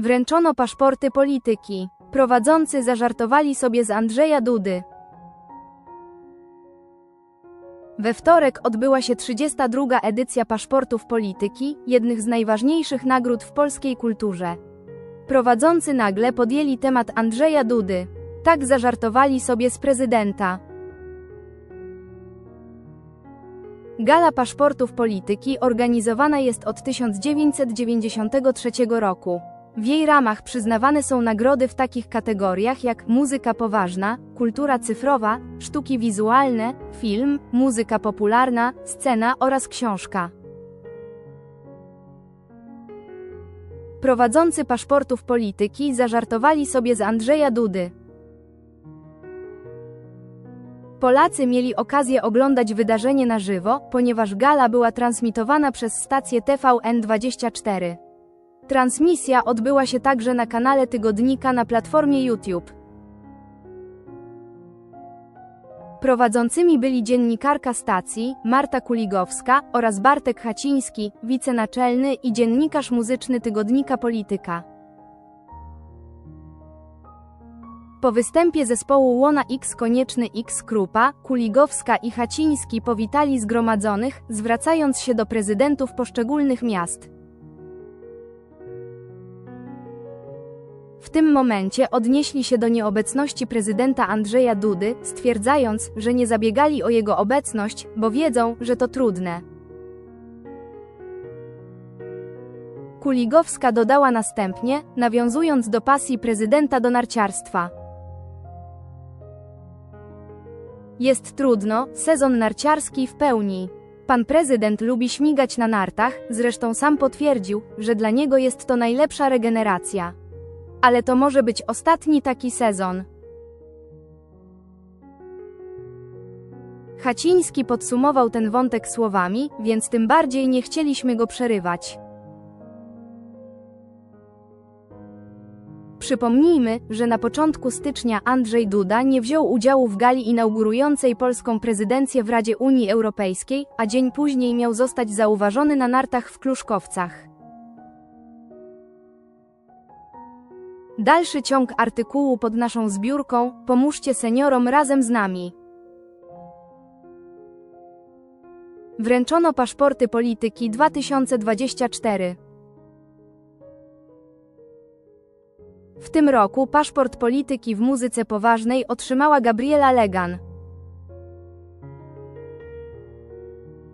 Wręczono paszporty polityki. Prowadzący zażartowali sobie z Andrzeja Dudy. We wtorek odbyła się 32. edycja Paszportów Polityki, jednych z najważniejszych nagród w polskiej kulturze. Prowadzący nagle podjęli temat Andrzeja Dudy. Tak zażartowali sobie z prezydenta. Gala Paszportów Polityki organizowana jest od 1993 roku. W jej ramach przyznawane są nagrody w takich kategoriach jak muzyka poważna, kultura cyfrowa, sztuki wizualne, film, muzyka popularna, scena oraz książka. Prowadzący paszportów polityki zażartowali sobie z Andrzeja Dudy. Polacy mieli okazję oglądać wydarzenie na żywo, ponieważ gala była transmitowana przez stację TVN24. Transmisja odbyła się także na kanale tygodnika na platformie YouTube. Prowadzącymi byli dziennikarka stacji, Marta Kuligowska oraz Bartek Haciński, wicenaczelny i dziennikarz muzyczny tygodnika Polityka. Po występie zespołu Łona X Konieczny X Krupa, Kuligowska i Haciński powitali zgromadzonych, zwracając się do prezydentów poszczególnych miast. W tym momencie odnieśli się do nieobecności prezydenta Andrzeja Dudy, stwierdzając, że nie zabiegali o jego obecność, bo wiedzą, że to trudne. Kuligowska dodała następnie, nawiązując do pasji prezydenta do narciarstwa. Jest trudno, sezon narciarski w pełni. Pan prezydent lubi śmigać na nartach, zresztą sam potwierdził, że dla niego jest to najlepsza regeneracja. Ale to może być ostatni taki sezon. Haciński podsumował ten wątek słowami, więc tym bardziej nie chcieliśmy go przerywać. Przypomnijmy, że na początku stycznia Andrzej Duda nie wziął udziału w gali inaugurującej polską prezydencję w Radzie Unii Europejskiej, a dzień później miał zostać zauważony na nartach w Kluszkowcach. Dalszy ciąg artykułu pod naszą zbiórką Pomóżcie seniorom razem z nami. Wręczono paszporty polityki 2024. W tym roku paszport polityki w muzyce poważnej otrzymała Gabriela Legan.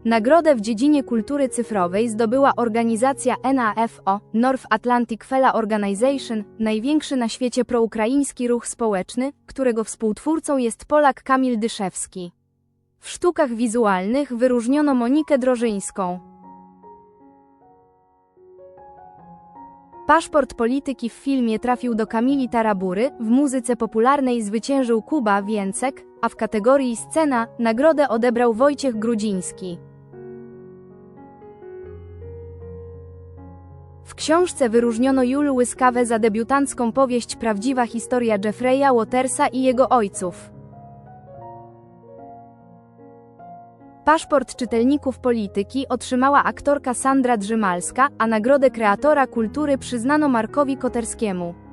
Nagrodę w dziedzinie kultury cyfrowej zdobyła organizacja NAFO, North Atlantic Fella Organization, największy na świecie proukraiński ruch społeczny, którego współtwórcą jest Polak Kamil Dyszewski. W sztukach wizualnych wyróżniono Monikę Drożyńską. Paszport polityki w filmie trafił do Kamili Tarabury, w muzyce popularnej zwyciężył Kuba Więcek, a w kategorii scena nagrodę odebrał Wojciech Grudziński. W książce wyróżniono Julu Łyskawę za debiutancką powieść Prawdziwa historia Jeffreya Watersa i jego ojców. Paszport czytelników polityki otrzymała aktorka Sandra Drzymalska, a nagrodę kreatora kultury przyznano Markowi Koterskiemu.